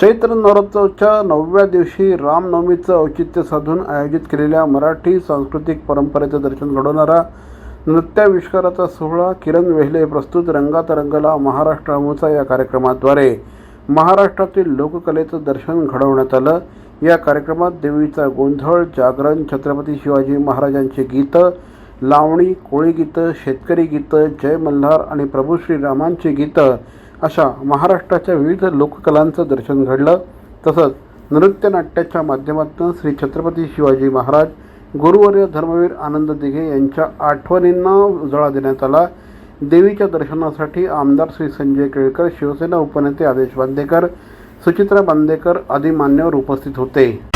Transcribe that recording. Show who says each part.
Speaker 1: चैत्र नवरात्रोच्या नवव्या दिवशी रामनवमीचं औचित्य साधून आयोजित केलेल्या मराठी सांस्कृतिक परंपरेचं दर्शन घडवणारा नृत्याविष्काराचा सोहळा किरण वेहले प्रस्तुत रंगात रंगला महाराष्ट्रामूचा या कार्यक्रमाद्वारे. महाराष्ट्रातील लोककलेचं दर्शन घडवण्यात आलं. या कार्यक्रमात देवीचा गोंधळ जागरण छत्रपती शिवाजी महाराजांची गीतं लावणी कोळी गीतं शेतकरी गीतं जय मल्हार आणि प्रभू श्रीरामांची गीतं अशा महाराष्ट्राच्या विविध लोककलांचं दर्शन घडलं. तसंच नृत्यनाट्याच्या माध्यमातून श्री छत्रपती शिवाजी महाराज गुरुवर्य धर्मवीर आनंद दिघे यांच्या आठवणींना उजाळा देण्यात आला. देवीच्या दर्शनासाठी आमदार श्री संजय केळकर शिवसेना उपनेते आदेश बांदेकर सुचित्रा बांदेकर आदी मान्यवर उपस्थित होते.